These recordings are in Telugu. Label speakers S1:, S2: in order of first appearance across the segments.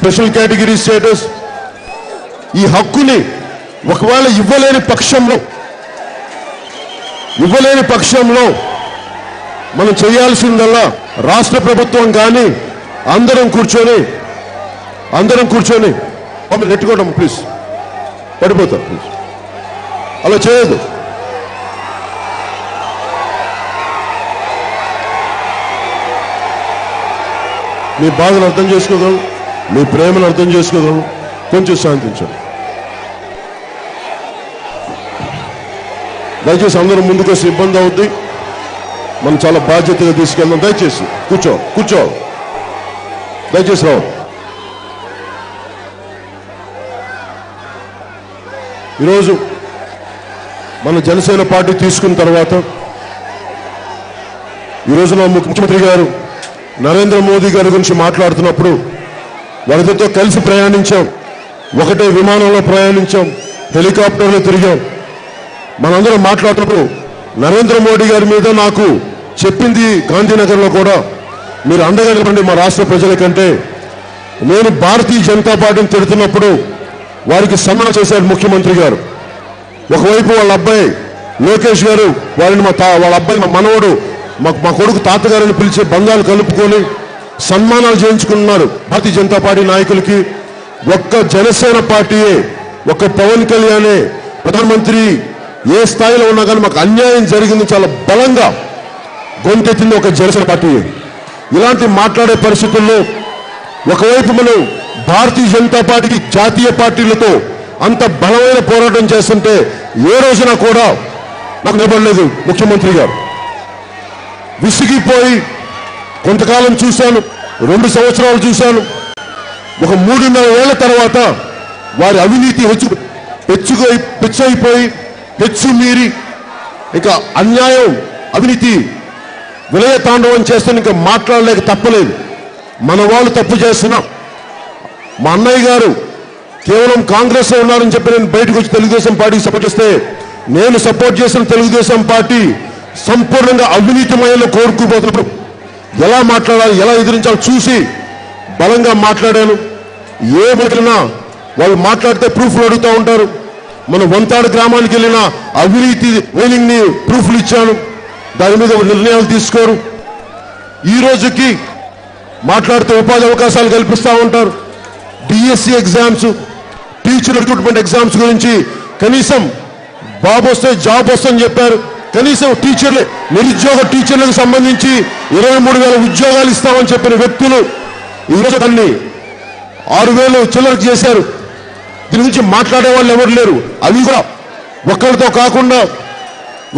S1: Special category status. ఈ హక్కుని ఒకవేళ ఇవ్వలేని పక్షంలో ఇవ్వలేని పక్షంలో మనం చేయాల్సిందల్లా రాష్ట్ర ప్రభుత్వం కానీ అందరం కూర్చొని అందరం కూర్చొని నెట్టుకోవడం ప్లీజ్ పడిపోతాం ప్లీజ్ అలా చేయదు మీ బాధను అర్థం చేసుకోగలం మీ ప్రేమను అర్థం చేసుకోగలం కొంచెం శాంతించండి. దయచేసి అందరూ ముందుకు వస్తే ఇబ్బంది అవుద్ది. మనం చాలా బాధ్యతగా తీసుకెళ్దాం. దయచేసి కూర్చో కూర్చో. దయచేసి రావు. ఈరోజు మన జనసేన పార్టీ తీసుకున్న తర్వాత ఈరోజు నా ముఖ్యమంత్రి గారు నరేంద్ర మోదీ గారి గురించి మాట్లాడుతున్నప్పుడు వరదతో కలిసి ప్రయాణించాం. ఒకటే విమానంలో ప్రయాణించాం. హెలికాప్టర్లో తిరిగాం. మనందరం మాట్లాడుతున్నప్పుడు నరేంద్ర మోడీ గారి మీద నాకు చెప్పింది గాంధీనగర్లో కూడా. మీరు అండగా మా రాష్ట్ర ప్రజల కంటే. నేను భారతీయ జనతా పార్టీని తిడుతున్నప్పుడు వారికి సన్మానం చేశారు ముఖ్యమంత్రి గారు. ఒకవైపు వాళ్ళ అబ్బాయి లోకేష్ గారు వారిని మా తా వాళ్ళ అబ్బాయి మా మనవడు మా మా కొడుకు తాతగారిని పిలిచి బంగారు కలుపుకొని సన్మానాలు చేయించుకున్నారు భారతీయ జనతా పార్టీ నాయకులకి. ఒక్క జనసేన పార్టీయే ఒక్క పవన్ కళ్యాణే ప్రధానమంత్రి ఏ స్థాయిలో ఉన్నా కానీ మాకు అన్యాయం జరిగింది చాలా బలంగా గొంతెత్తింది ఒక జనసేన పార్టీ. ఇలాంటి మాట్లాడే పరిస్థితుల్లో ఒకవైపు మనం భారతీయ జనతా పార్టీకి జాతీయ పార్టీలతో అంత బలమైన పోరాటం చేస్తుంటే ఏ రోజున కూడా నాకు నిలబడలేదు ముఖ్యమంత్రి గారు. విసిగిపోయి కొంతకాలం చూశాను రెండు సంవత్సరాలు చూశాను. ఒక మూడున్నర ఏళ్ళ తర్వాత వారి అవినీతి హెచ్చు హెచ్చుకు హెచ్చైపోయి హెచ్చు మీరి ఇక అన్యాయం అవినీతి విలయ తాండవం చేస్తే ఇంకా మాట్లాడలేక తప్పలేదు. మన వాళ్ళు తప్పు చేస్తున్నాం. మా అన్నయ్య గారు కేవలం కాంగ్రెస్లో ఉన్నారని చెప్పి నేను బయటకు వచ్చి తెలుగుదేశం పార్టీకి సపోర్ట్ చేస్తే నేను సపోర్ట్ చేసిన తెలుగుదేశం పార్టీ సంపూర్ణంగా అవినీతిమయంలో కోరుకుపోతున్నప్పుడు ఎలా మాట్లాడాలి ఎలా ఎదిరించాలి చూసి బలంగా మాట్లాడాను. ఏ పెట్టినా వాళ్ళు మాట్లాడితే ప్రూఫ్లు అడుగుతూ ఉంటారు. మన వంతాడు గ్రామానికి వెళ్ళిన అవినీతి ఓనింగ్ ప్రూఫ్లు ఇచ్చాను. దాని మీద నిర్ణయాలు తీసుకోరు. ఈ రోజుకి మాట్లాడితే ఉపాధి అవకాశాలు కల్పిస్తూ ఉంటారు. DSC exams teacher recruitment exams గురించి కనీసం బాబు వస్తే జాబ్ వస్తుందని చెప్పారు. కనీసం టీచర్లు నిరుద్యోగ టీచర్లకు సంబంధించి ఇరవై మూడు వేల ఉద్యోగాలు ఇస్తామని చెప్పిన వ్యక్తులు ఈరోజు దాన్ని ఆరు వేలు చిల్లరకు చేశారు. దీని గురించి మాట్లాడే వాళ్ళు ఎవరు లేరు. అవి కూడా ఒక్కరితో కాకుండా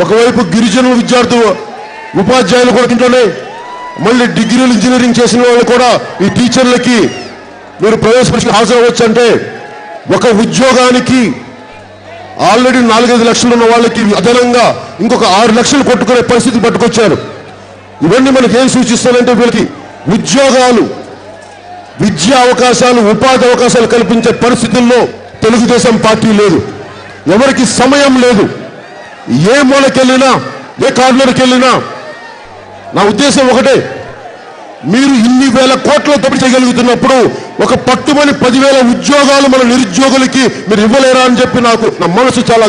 S1: ఒకవైపు గిరిజన విద్యార్థులు ఉపాధ్యాయులు కూడా ఇంట్లోనే మళ్ళీ డిగ్రీలు ఇంజనీరింగ్ చేసిన వాళ్ళు కూడా ఈ టీచర్లకి మీరు ప్రవేశ పరీక్షకు హాజరవచ్చు అంటే ఒక ఉద్యోగానికి ఆల్రెడీ నాలుగైదు లక్షలు ఉన్న వాళ్ళకి అదనంగా ఇంకొక ఆరు లక్షలు కొట్టుకునే పరిస్థితి పట్టుకొచ్చారు. ఇవన్నీ మనకి ఏం సూచిస్తానంటే వీళ్ళకి ఉద్యోగాలు విద్యా అవకాశాలు ఉపాధి అవకాశాలు కల్పించే పరిస్థితుల్లో తెలుగుదేశం పార్టీ లేదు. ఎవరికి సమయం లేదు. ఏ మూలకెళ్ళినా ఏ కార్నర్కి వెళ్ళినా నా ఉద్దేశం ఒకటే మీరు ఇన్ని వేల కోట్ల దోపిడీ చేయగలుగుతున్నప్పుడు ఒక పట్టుమని పదివేల ఉద్యోగాలు మన నిరుద్యోగులకి మీరు ఇవ్వలేరా అని చెప్పి నాకు నా మనసు చాలా